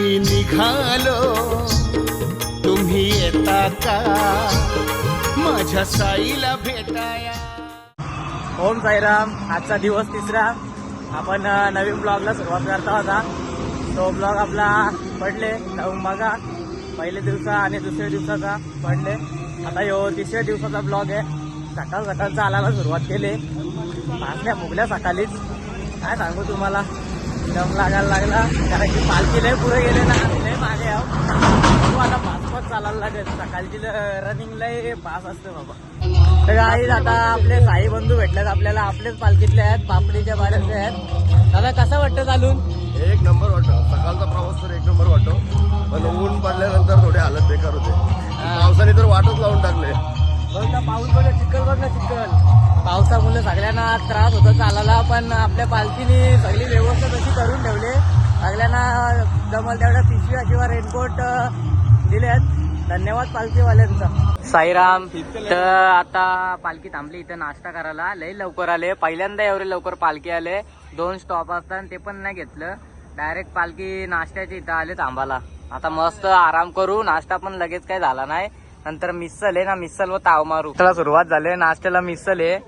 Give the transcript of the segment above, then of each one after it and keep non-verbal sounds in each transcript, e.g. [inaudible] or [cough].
आम्ही निघालो. तुम्ही येता का? माझ्या साईला भेटाया. ओम साईराम आजचा दिवस तिसरा. आपण नवीन ब्लॉगला सुरुवात करता होता. तो ब्लॉग आपला पडले जाऊन बघा. पहिले दिवसा आणि दुसऱ्या दिवसाचा पडले. आता यो तिसऱ्या दिवसाचा ब्लॉग आहे. सकाळ सकाळ चालायला सुरुवात केली. भाजल्या फुगल्या सकाळीच. काय सांगू तुम्हाला? दम लागायला लागला. कारण की पालखी लय पुढे गेले ना आम्ही लय मागे आहो. आता पाच पाच चालायला लागेल. सकाळची रनिंग लय पास असते बाबा. तर आई आता आपले साई बंधू भेटलेत आपल्याला. आपलेच पालखीतले आहेत पापडीच्या बाहेरचे आहेत. दादा कसं वाटतं चालून? एक नंबर वाटतो. सकाळचा प्रवास तर एक नंबर वाटतो. पण ऊन पडल्यानंतर थोडे हालत बेकार होते. पावसाने तर वाटच लावून टाकले. पाऊस बघ चिखल बघ ना चिखल. पावसामुळे सगळ्यांना त्रास होता चालायला पण आपल्या पालखीने सगळी व्यवस्था तशी करून ठेवली. सगळ्यांना जमल तेवढ्या पिशव्या किंवा रेनकोट दिलेत. धन्यवाद पालखीवाल्यांचा. साईराम तर आता पालखी थांबली इथं नाश्ता करायला. लई लवकर आले. पहिल्यांदा एवढे लवकर पालखी आले. दोन स्टॉप असतात ते पण नाही घेतलं. डायरेक्ट पालखी नाश्त्याची इथं आले थांबायला. आता मस्त आराम करू. नाश्ता पण लगेच काही झाला नाही. नंतर मिसल आहे ना मिसल व ताव मारू. त्याला सुरुवात झाली नाश्त्याला मिसल आहे.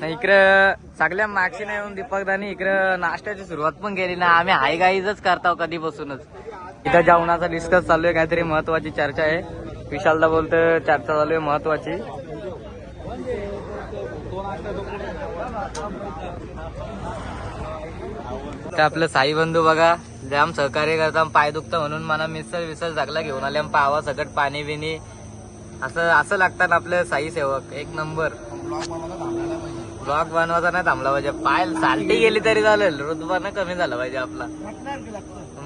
ना इकडं सगळ्या मागशी नाही येऊन दीपक दानी इकडं नाश्त्याची सुरुवात पण केली ना. आम्ही हाय गाईजच करतो कधीपासूनच. इथं जेवणाचा डिस्कस चालू आहे काहीतरी महत्वाची चर्चा आहे. विशालदा बोलतो चर्चा चालू आहे महत्वाची तर आपलं साई बंधू बघा जाम सहकार्य करता पाय दुखतं म्हणून मला मिसळ विसळ जागला घेऊन आले पावा सकट पाणी बिनी असं असं लागतात आपलं साई सेवक. एक नंबर. ब्लॉक बनवायचा नाही थांबला पाहिजे. पाय सालटी गेली तरी चालेल. रुतबानं कमी झाला पाहिजे आपला.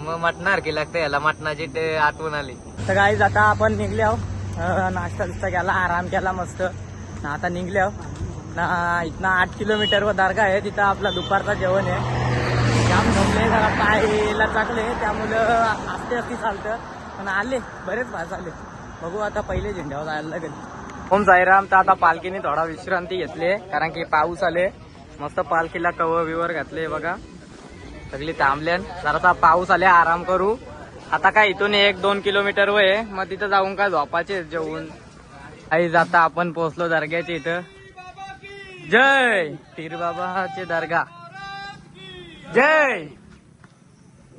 मग मटणार की लागतं याला. मटणाची ते आठवण आली. तर काही आता आपण निघले आहो नाश्ता बिस्ता केला आराम केला मस्त. आता निघले आहो ना इथनं आठ किलोमीटर वर दर्गा आहे. तिथं आपला दुपारचा जेवण आहे. जाम जमले जरा पायला चाकले. त्यामुळं आस्ते असती चालतं. पण आले बरेच भास आले बघू आता पहिले झेंड्यावर जायला लागेल. ओम साईराम तर आता पालखीने थोडा विश्रांती घेतली कारण की पाऊस आले. मस्त पालखीला कवर विवर घातले बघा. सगळी थांबल्यान. जरासा पाऊस आले आराम करू. आता काय इथून एक दोन किलोमीटर वय मग तिथं जाऊन काय झोपाचे जेवून. आई जाता आपण पोहोचलो दर्ग्याचे इथं. जय पीर बाबाचे दर्गा. जय!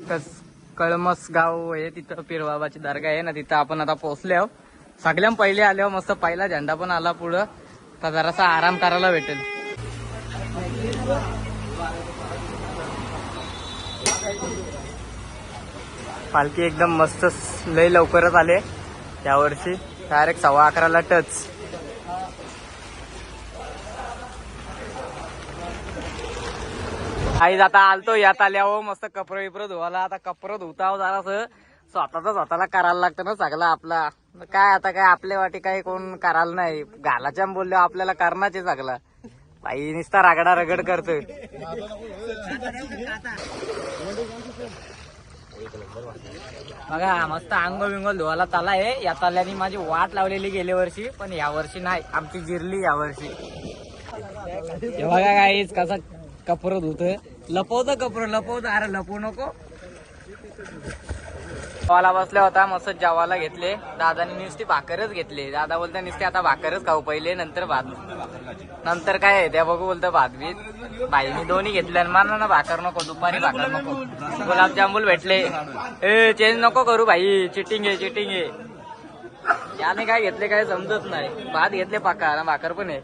कस कळमस गाव आहे तिथं पीरबाबाची दर्गा आहे ना तिथं आपण आता पोहोचले आहो सगळ्यां पहिले आल्यावर मस्त पहिला झेंडा पण आला पुढं. तर जरासा आराम करायला भेटेल. पालखी एकदम मस्त लय लवकरच आले. यावर्षी डायरेक्ट सव्वा अकराला टच. आई आता आलतो यात आल्यावर हो, मस्त कपडे बिपरं धुवायला. आता कपडं धुताव हो जरास. स्वतःच स्वतःला करायला लागतं ना सगळं आपला. काय आता काय आपल्या वाटी काही कोण करायला नाही. घालाच्या बोलल्या आपल्याला करण्याचे सगळं. बाई नुसता रागडा रगड करतोय. बघा मस्त अंग बिंगोल धुवायला ताला आहे. या ताल्याने माझी वाट लावलेली गेल्या वर्षी पण या वर्षी नाही. आमची जिरली या वर्षी. बघा काय कसं कपडं धुत लपवतं कपडं लपवतं. अरे लपवू नको. जेवायला बसल्या होता मस्त जेवायला घेतले. दादाने नुसती भाकरच घेतली. दादा बोलता नुसते आता भाकरच खाऊ पहिले नंतर भात. नंतर काय आहे? त्या बघू बोलतं भात बीत. बाई मी दोन्ही घेतले आणि मला ना भाकर नको दुपारी भाकर नको. गुलाबजामुन भेटले. ए चेंज नको करू भाई. चिटिंग आहे चिटिंग आहे. याने काय घेतले काय समजत नाही. भात घेतले पाका भाकर पण आहे.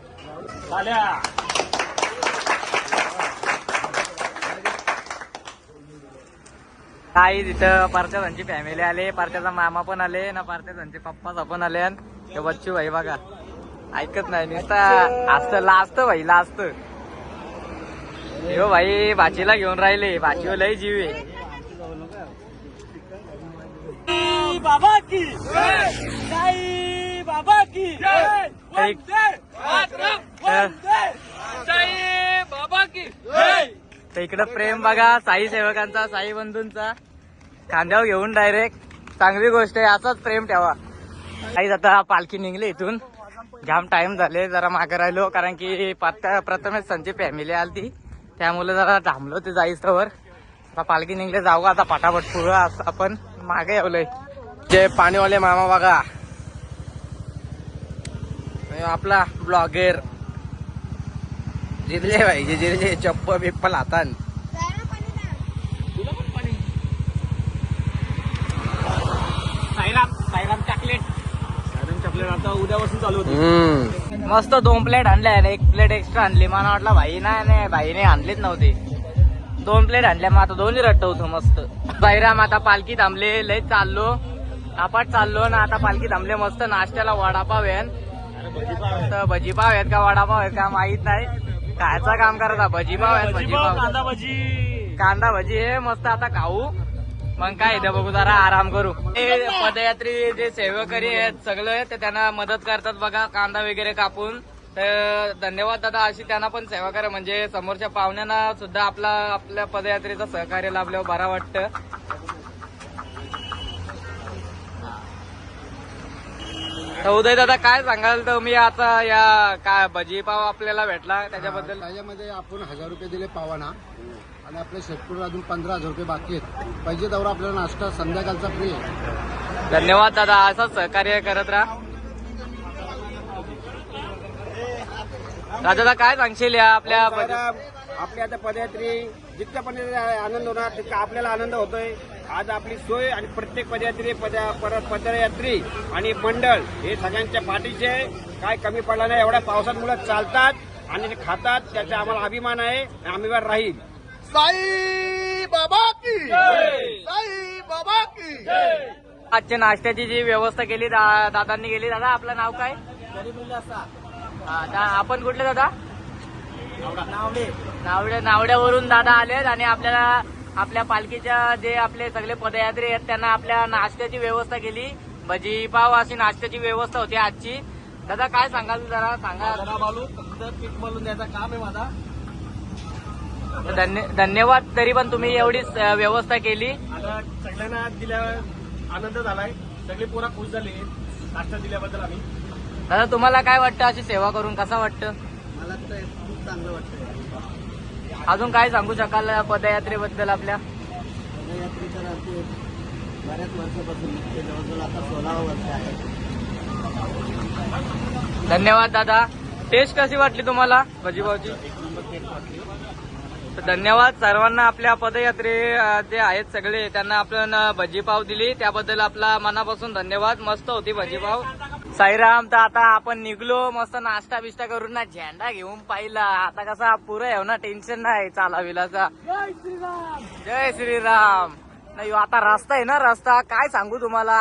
काही तिथं पारत्यासांची फॅमिली आले. पारत्याचा मामा पण आले ना पारत्यासांचे पप्पा पण आले. आणि ते बच्चू भाई बघा. ऐकत नाही नुसता असत लाजत भाई लाजत हो भाई भाचीला घेऊन राहिले. भाचीवर लय जीव आहे. बाबा की बाबा की. बाबा की तर इकडं प्रेम बघा साई सेवकांचा साई बंधूंचा. खांद्यावर घेऊन डायरेक्ट चांगली गोष्ट आहे असाच प्रेम ठेवा. काही आता पालखी निघली इथून. जाम टाइम झाले जरा मागे राहिलो कारण की पात्या प्रथमच त्यांची फॅमिली आली त्यामुळे जरा थांबलो ते जाईस्तवर आता पालखी निघले जाऊ आता पटापट पुढं असं आपण मागे येवलंय. जे पाणीवाले मामा बघा. आपला ब्लॉगेर जिरले पाहिजे जिरले. चप्पल बिप्पल हातान. हम्म. मस्त दोन प्लेट आणल्या. आणि एक प्लेट एक्स्ट्रा आणली. मला वाटलं भाई नाही नाही भाईने आणलीच नव्हती. दोन प्लेट आणल्या. मग आता दोन्ही रट्टवतो मस्त. बैराम आता पालखी थांबले. लय चाललो. नापाट चाललो ना आता पालखी थांबले मस्त. नाश्त्याला वडापाव आहे भजीपाव आहेत का वडापाव आहेत का माहीत नाही. खायचं काम करायचा भजीपाव आहेत भजीपाव कांदा भजी. कांदा भजी आहे मस्त आता खाऊ. मग काय इथे बघू जरा आराम करू. हे पदयात्री जे सेवेकरी आहेत सगळे ते त्यांना मदत करतात बघा कांदा वगैरे कापून. तर धन्यवाद दादा अशी त्यांना पण सेवा करा. म्हणजे समोरच्या पाहुण्यांना सुद्धा आपला आपल्या पदयात्रेचं सहकार्य लाभल्यावर बरा वाटतं. तर उदय दादा काय सांगाल? तर मी आता या काय भजी पाव आपल्याला भेटला. त्याच्याबद्दल त्याच्यामध्ये आपण हजार रुपये दिले पावाना. आणि आपले शेतकरी अजून पंधरा हजार रुपये बाकी आहेत. पाहिजे तेवढा आपल्याला नाश्ता संध्याकाळचा फ्री आहे. धन्यवाद दादा असंच सहकार्य करत राहा. दादा काय सांगशील या आपल्या भजी- आपल्या आता पदयात्री जितक्या पण आनंद होणार तितका आपल्याला आनंद होतोय. आज आपली सोय आणि प्रत्येक पदयात्री पद्या परत पदयात्री आणि मंडळ हे सगळ्यांच्या पाठीचे. काय कमी पडला नाही एवढ्या पावसामुळे चालतात आणि ते खातात त्याचा आम्हाला अभिमान आहे आम्ही वर राहील. साई बाबा की साई बाबा की आजच्या नाश्त्याची जी व्यवस्था केली दा- दादांनी केली दादा आपलं नाव काय? हा, दा- आपण कुठले दादा? नावड्या नावड्यावरून दादा आलेत आणि आपल्याला आपल्या पालखीच्या जे आपले सगळे पदयात्री आहेत त्यांना आपल्या नाश्त्याची व्यवस्था केली. भजी पाव अशी नाश्त्याची व्यवस्था होती आजची. दादा काय सांगाल जरा? सांगा. धन्य धन्यवाद. तरी पण तुम्ही एवढीच अ, व्यवस्था केली. आता सगळ्यांना दिल्या आनंद झालाय. सगळे पुरा खुश झाले. नाश्ता दिल्याबद्दल आम्ही. दादा तुम्हाला काय वाटतं अशी सेवा करून? कसं वाटतं? मला चांगलं वाटतं अजून काय सांगू शकाल पदयात्रेबद्दल आपल्या? पदयात्री तर बऱ्याच वर्षापासून जवळजवळ आता सोळावं वर्ष आहे. धन्यवाद दादा. टेस्ट कशी वाटली तुम्हाला भजीभाऊची? धन्यवाद. सर्वांना आपल्या पदयात्रे जे आहेत सगळे त्यांना आपण भजीपाव दिली. त्याबद्दल आपला मनापासून धन्यवाद. मस्त होती भजीपाव. साईराम तर आता आपण निघलो. मस्त नाश्ता बिष्टा करून ना झेंडा घेऊन पाहिला. आता कसा पुरं आहे हो ना टेन्शन नाही चालाविलाचा जय श्रीराम. नाही आता रस्ता आहे ना रस्ता. काय सांगू तुम्हाला?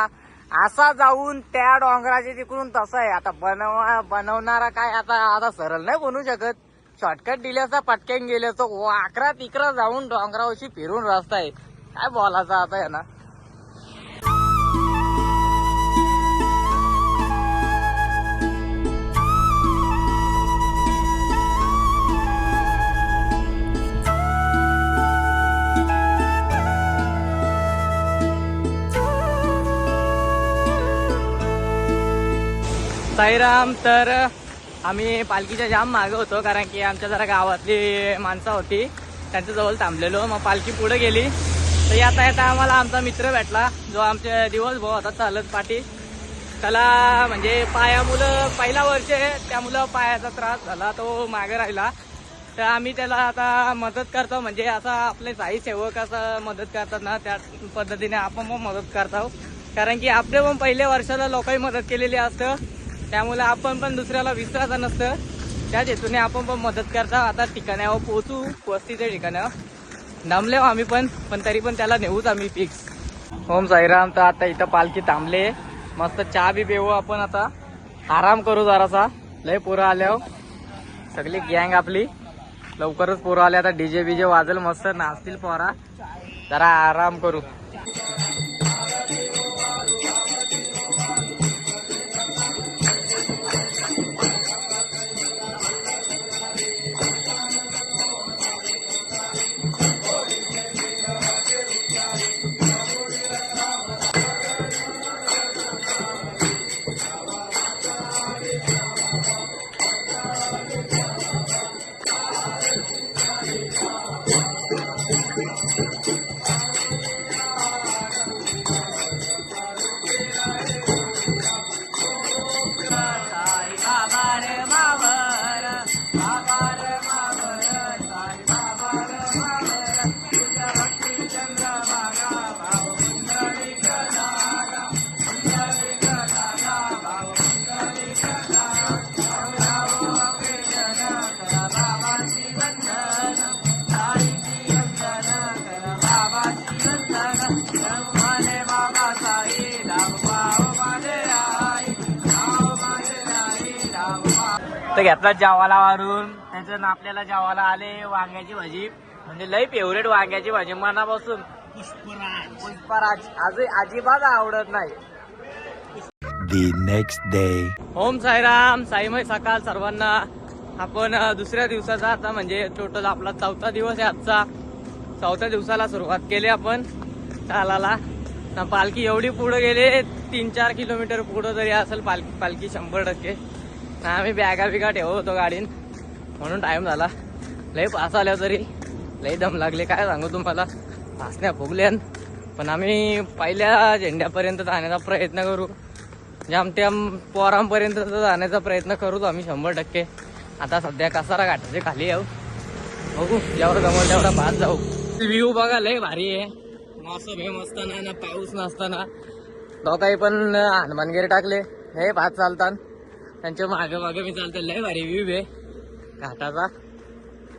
असा जाऊन त्या डोंगराच्या तिकडून तसा आहे. आता बनवा बनवणारा काय आता आता सरळ नाही बनू शकत. शॉर्टकट दिल्याचा पटक्यान गेल्याचं तो वाकरा तिकरा जाऊन डोंगरावशी फिरून रस्ता आहे. काय बोलायचा आता आहे ना साईराम तर आम्ही पालखीच्या जाम मागे होतो कारण की आमच्या जरा गावातली माणसं होती. त्यांच्या जवळ थांबलेलो मग पालखी पुढे गेली. तर येता येता आम्हाला आमचा मित्र भेटला जो आमचे दिवसभर होता चालत पाठी. त्याला म्हणजे पाया मुलं पहिला वर्ष आहे त्या मुलं पायाचा त्रास झाला तो मागे राहिला. तर आम्ही त्याला आता मदत करतो म्हणजे असा आपले साई सेवक असं मदत करतात ना त्या पद्धतीने आपण मग मदत करतो. कारण की आपले पण पहिल्या वर्षाला लोकही मदत केलेली असतं. त्यामुळे आपण पण दुसऱ्याला विसरायचं नसतं. त्याच हेतूने आपण पण मदत करता. आता ठिकाणावर पोहोचू. वस्तीच्या ठिकाणावर दमले आम्ही पण पण तरी पण त्याला नेऊच आम्ही फिक्स होम साईराम तर आता इथं पालखी थांबले. मस्त चहा बी पिऊ आपण आता. आराम करू जरासा. लय पोरं आल्यावर सगळी गँग आपली. लवकरच पोरं आले. आता डीजे बीजे वाजेल मस्त. नाचतील पोरा. जरा आराम करू. तर घेतला जेवाला वारून त्याच्यानं आपल्याला जेवाला आले वांग्याची भाजी. म्हणजे लई फेवरेट वांग्याची भाजी मनापासून. पुष्पराज. आज अजिबात आवडत नाही. The next day. Om Sairam साईमय सकाळ सर्वांना. आपण अ, दुसऱ्या दिवसाचा आता म्हणजे टोटल आपला चौथा दिवस आहे आजचा. चौथ्या दिवसाला सुरुवात केली आपण. चालाला ना पालखी एवढी पुढे गेले तीन चार किलोमीटर पुढं तरी असेल पालखी पालखी शंभर टक्के. आम्ही बॅगा बिगा ठेवत होतो गाडीन. म्हणून टाइम झाला. लय पास आल्या तरी. लय दम लागले काय सांगू तुम्हाला. पासण्या फुगल्यान पण आम्ही पहिल्या झेंड्यापर्यंत जाण्याचा प्रयत्न करू. जामत्याम पोरांपर्यंत जाण्याचा प्रयत्न करूच आम्ही शंभर टक्के. आता सध्या कसारा घाटाचे खाली येऊ हो. बघू जेवढं जमल तेवढा पास जाऊ. व्ह्यू बघा लय भारी आहे. मौसम हे असताना ना पाऊस नसताना. दोघाही पण हनुमानगिरी टाकले. हे भात चालतात त्यांच्या मागे मागे मी चालतो लय भारी व्ह्यू आहे. घाटाचा.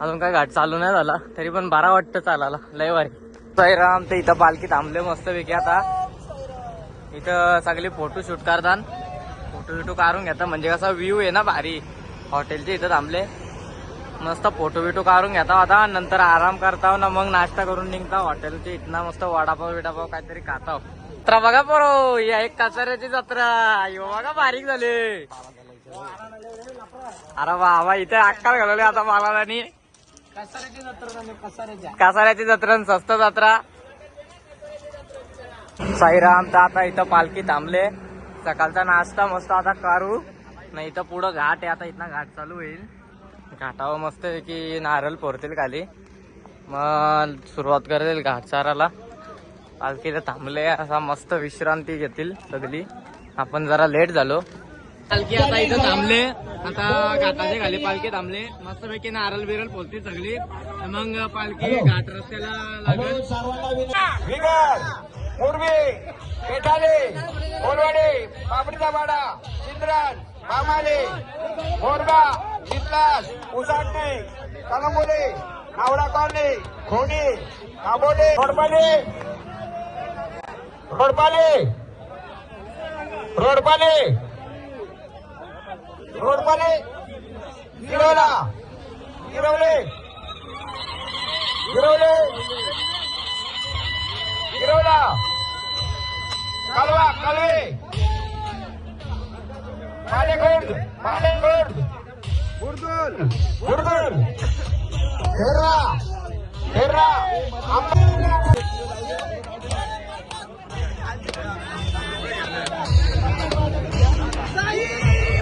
अजून काय घाट चालू नाही झाला. तरी पण बारा वाटतं चालायला. लय भारी. सैराम ते इथं पालखी थांबले मस्त मस्तपैकी आता. इथं सगळे फोटो शूट करतात. फोटो बिटो काढून घेतात. म्हणजे कसा व्ह्यू आहे ना भारी. हॉटेलचे इथं थांबले. मस्त फोटो बिटो काढून घेता आता. नंतर आराम करता ना मग नाश्ता करून निघता हॉटेलचे इथनं मस्त वडापाव बिडापाव काहीतरी खाताव. जत्रा बघा पोरो. या एक कचऱ्याची जत्रा. यो बघा बारीक झाले. अरे बाबा इथे अक्काल घालवले आता मला आणि कासाऱ्याची जत्रा स्वस्त जत्रा. साईराम तर आता इथं पालखी थांबले. सकाळचा नाश्ता मस्त आता करू. नाही इथं पुढं घाट आहे आता इथनं घाट चालू होईल. घाटावर मस्त की नारळ पोरतील खाली. मग सुरुवात करेल घाट चाराला. पालखी थांबले असा मस्त विश्रांती घेतील सगळी. आपण जरा लेट झालो. पालखी आता इथं थांबले. आता घाटाच्या खाली पालखी थांबले. मस्त पैकी नारळ बिरल पोलतील सगळी. मग पालखी घाट रस्त्याला लागेल. मुरबी पेठाले कोलवाडे पापडीचा वाडा चिंद्रन मामाले मोरगा चितलास उसाटणे कलंबोले नावडा कॉलनी खोडी आंबोले रोडपाले रोडपाले रोडपाले रोडपाले गिरवला गिरवले गिरवले गिरवला कालवा कालवे मालेखोर्द मालेखोर्द बुरदुल बुरदुल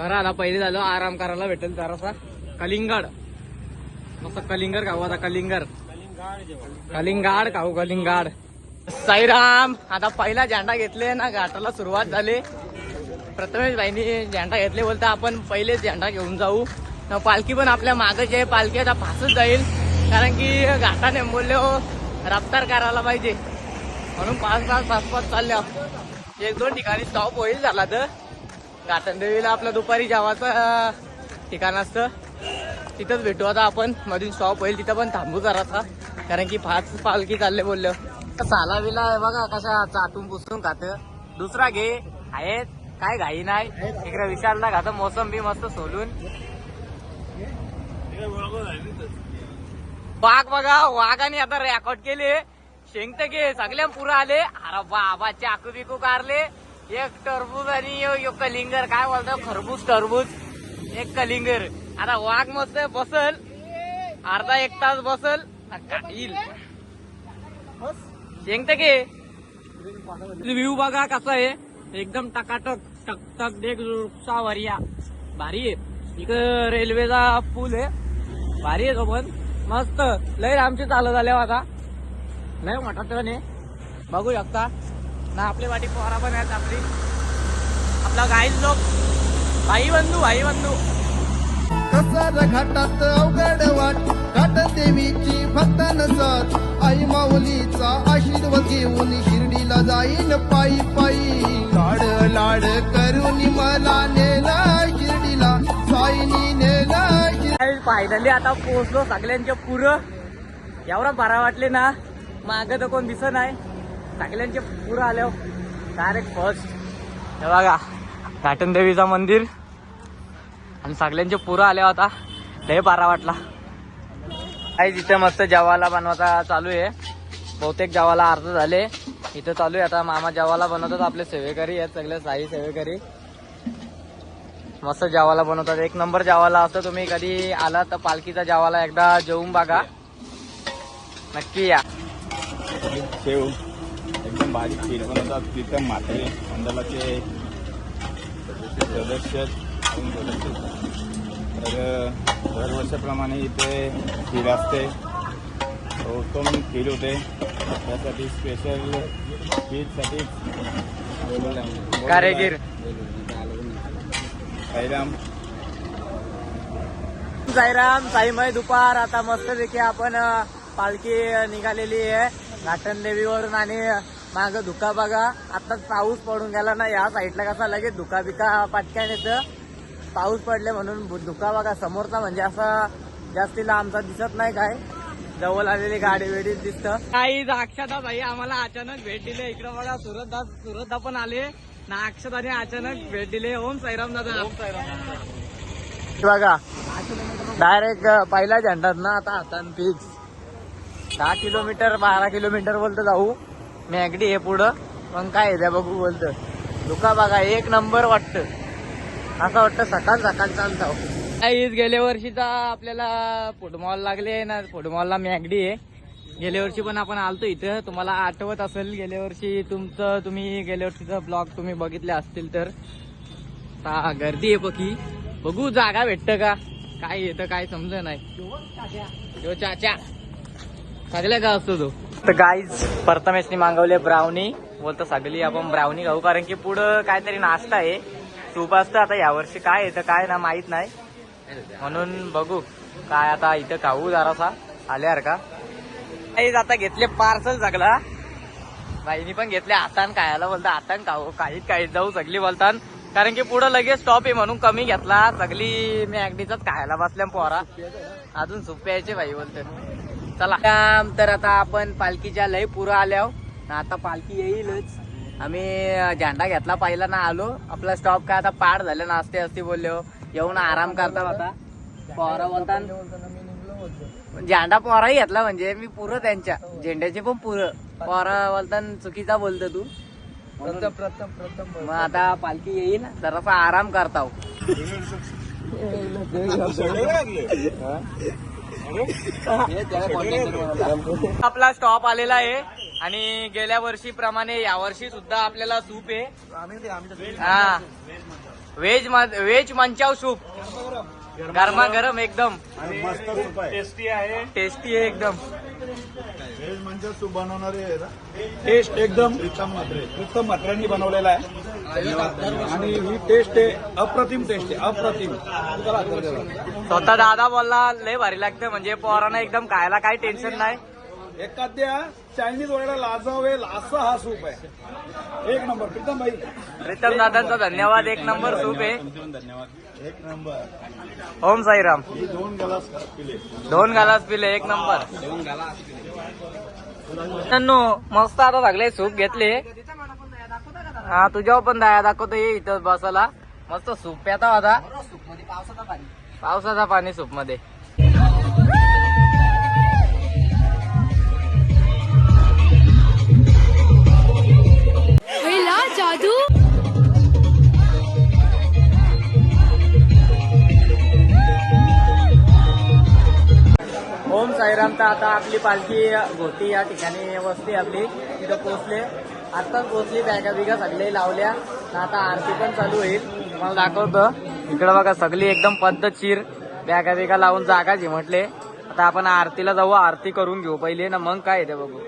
बरं आता पहिले झालो आराम करायला भेटेल जरासा. कलिंगड. मस्त कलिंगड खाऊ आता कलिंगड. कलिंगाड खाऊ कलिंगाड. साईराम आता पहिला झेंडा घेतले ना घाटाला सुरुवात झाली. प्रथमेश भाईनी झेंडा घेतले बोलता आपण पहिलेच झेंडा घेऊन जाऊ. पालखी पण आपल्या मागच आहे पालखी आता फासच जाईल. कारण की घाटाने बोलले हो रफ्तार करायला पाहिजे. म्हणून पाच पाच पाच पाच चालल्या. एक दोन ठिकाणी स्टॉप होईल झाला तर. कातंदेवीला आपलं दुपारी जेवाचं ठिकाण असतं. तिथंच भेटू. आता आपण मधून स्टॉप होईल. तिथं पण थांबू जरासा. कारण की फाच पालखी चालले बोललो. सालावीला बघा कशा चाटून पुसून खात. दुसरा घे. आहेत. काय घाई नाही. इकडे विशालला खात. मोसंबी मस्त सोलून. वाघ बघा. वाघाने आता रेकॉर्ड केले. शेंगत घे. सगळ्या पुरा आले. अरे बाबा चाकू बिकू कारले. एक टरबूज आणि एक कलिंगर. काय बोलतो? खरबूज टरबूज. एक कलिंगर. आता वाघ मस्त बसल. अर्धा एक तास बसल. येईल शेंगत के? व्ह्यू बघा कसा आहे. एकदम टकाटक टकटक देख वरिया. भारी आहे. इकडं रेल्वेचा पूल आहे. भारी आहे तो पण. मस्त. लय आमचे चालत आले आता. लय मोठा ट्रेन आहे. बघू शकता. ना आपली वाटी पोहरा पण आहेत आपली. आपला गाईड लोक भाई बंधू भाई बंधू. कसार घाटात अवघड वाट घाट देवीची भक्तान साथ. आई माऊलीचा आशीर्वाद घेऊन शिर्डीला जाईन पायी पायी. लाड लाड करून मला नेला शिर्डीला. साईनी नेला शिर्डी फायनली आता पोहोचलो सगळ्यांच्या पुरं. एवढा बारा वाटले ना. माग तर कोण दिसत नाही. सगळ्यांचे पुरं आले डायरेक्ट फर्स्ट हे बघा घाटन देवीचं मंदिर. आणि सगळ्यांचे पुरं आले होता लय बारा वाटला. काही तिथे मस्त जेवायला बनवायचा चालू आहे. बहुतेक जेवायला अर्ज झाले. इथं चालू आहे. आता मामा जेवायला बनवतात. आपले सेवेकरी आहेत सगळे साई सेवेकरी. मस्त जेवायला बनवतात. एक नंबर जेवायला असं तुम्ही कधी आला तर पालखीचा जेवायला एकदा जेवून बघा. नक्की या. शेव एकदम बारीक खीर बनवतात तिथं म्हातारे मंडळाचे सदस्य तर दरवर्षाप्रमाणे इथे खीर असते. उत्तम खीर होते. त्यासाठी स्पेशल खीरसाठी कारेगीर. साईराम साईराम साईमय दुपार. आता मस्त पैकी आपण पालखी निघालेली आहे. घाटन देवीवरून आणि माग धुका बघा. आताच पाऊस पडून गेला ना या साईडला कसा लगेच धुका बिका पटक्यान येतं. पाऊस पडले म्हणून धुका बघा. समोरचा म्हणजे असा जास्तीला आमचा दिसत नाही काय. जवळ आलेली गाडी वेडी दिसत. काही अक्षता भाई आम्हाला अचानक भेट दिले. इकडे बघा सुरतदा सुरतदा पण आले. ना अक्षताने अचानक भेट दिले. ओम साईराम दादा. ओम साईराम बघा डायरेक्ट पहिला झेंडात ना आता हातान फिक्स दहा किलोमीटर बारा किलोमीटर बोलतो जाऊ. मॅगडी आहे पुढं. पण काय द्या बघू बोलतं. दुका बघा एक नंबर वाटतं. असं वाटतं सकाळ सकाळ चालतो काहीच गेल्या वर्षीचा आपल्याला फुटबॉल लागले ना फुटबॉलला मॅगडी आहे. गेल्या वर्षी पण आपण आलतो इथं. तुम्हाला आठवत असेल गेल्या वर्षी तुमचं तुम्ही गेल्या वर्षीचा ब्लॉग तुम्ही बघितले असतील तर. गर्दी आहे पकी बघू जागा भेटतं का? काय येतं काय समज नाही. चाचा. सगळ्या का असतो तो? तर गाईज प्रथमेशनी मागवले ब्राउनी बोलतो सगळी आपण ब्राउनी खाऊ कारण की पुढं काहीतरी नाश्ता आहे. सूप असतं आता यावर्षी काय येतं काय ना माहीत नाही. म्हणून बघू काय आता इथं खाऊ जरासा. आल्यावर का? गाईज आता घेतले पार्सल सगळा. बाईनी पण घेतले हातान खायला बोलता हातान खाऊ. काहीच काही जाऊ सगळी बोलतात कारण की पुढं लगेच स्टॉप आहे म्हणून कमी घेतला. सगळी मी अगदीच खायला बसल्या पोरा. अजून सूप बाई भाई बोलते चला. तर आता आपण पालखीच्या लय पुरं आल्यावर आता पालखी येईलच. आम्ही झेंडा घेतला पहिला ना आलो. आपला स्टॉप काय आता पार झालं नाचते असते बोललो येऊन आराम करतात आता. पोरा बोलतात. झेंडा पोराही घेतला म्हणजे मी पुरं त्यांच्या. झेंड्याचे पण पुरं. पोरा बोलताना चुकीचा बोलतो तू. मग आता पालखी येईल जरासा आराम करताव [laughs] [laughs] आपला स्टॉप आलेला आहे. आणि गेल्या वर्षी प्रमाणे यावर्षी सुद्धा आपल्याला सूप आहे. हा. व्हेज व्हेज मंचाव सूप गरमा गरम एकदम. टेस्टी आहे. टेस्टी आहे एकदम. व्हेज म्हणजे तू बनवणारे टेस्ट एकदम. उत्तम मात्रे उत्तम मात्र्यांनी बनवलेला आहे. आणि ही टेस्ट आहे अप्रतिम टेस्ट आहे अप्रतिम. स्वतः दादा बोलला लय भारी लागतं म्हणजे पोरांना एकदम खायला काही टेन्शन नाही. एखाद्या चायनीज वाल्याला लाजावेल असा हा सूप आहे. एक नंबर प्रीतम भाई. प्रीतम दादांचा धन्यवाद एक नंबर सूप आहे. धन्यवाद एक नंबर ओम साईराम. दोन ग्लास पिले दोन गालास पिले. एक नंबर मित्रांनो मस्त आता सगळे सूप घेतले. हा तुझ्यावर पण दया दाखवतो ये इथं बसायला. मस्त सूप प्याता होता. पावसाचा पाणी सूपमध्ये पहिला जादू. ओम साईराम तर आता आपली पालखी घोटी या ठिकाणी वस्ती आपली. तिथं पोहोचले. आताच पोहोचली बॅगा बिगा सगळे लावल्या. आता आरती पण चालू होईल. मला दाखवतं. इकडं बघा सगळी एकदम पद्धतशीर बॅगा बिगा लावून जागा म्हटले आता आपण आरतीला जाऊ आरती करून घेऊ. पहिले ना मग काय ते बघू.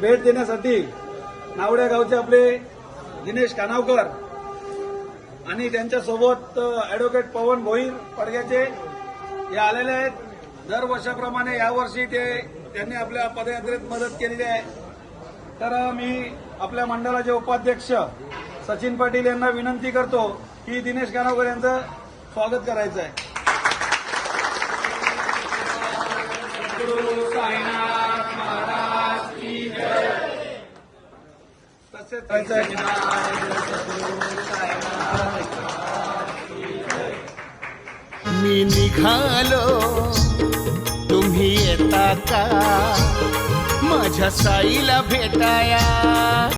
भेट देण्यासाठी नावड्या गावचे आपले दिनेश कानावकर आणि त्यांच्यासोबत ऍडव्होकेट पवन भोईर पडग्याचे हे आलेले आहेत दर वर्षाप्रमाणे यावर्षी ते त्यांनी आपल्या पदयात्रेत मदत केलेली आहे तर मी आपल्या मंडळाचे उपाध्यक्ष सचिन पाटील यांना विनंती करतो की दिनेश कानावकर यांचं स्वागत करायचं आहे. मी निघालो तुम्ही येता का? माझ्या साईला भेटाया.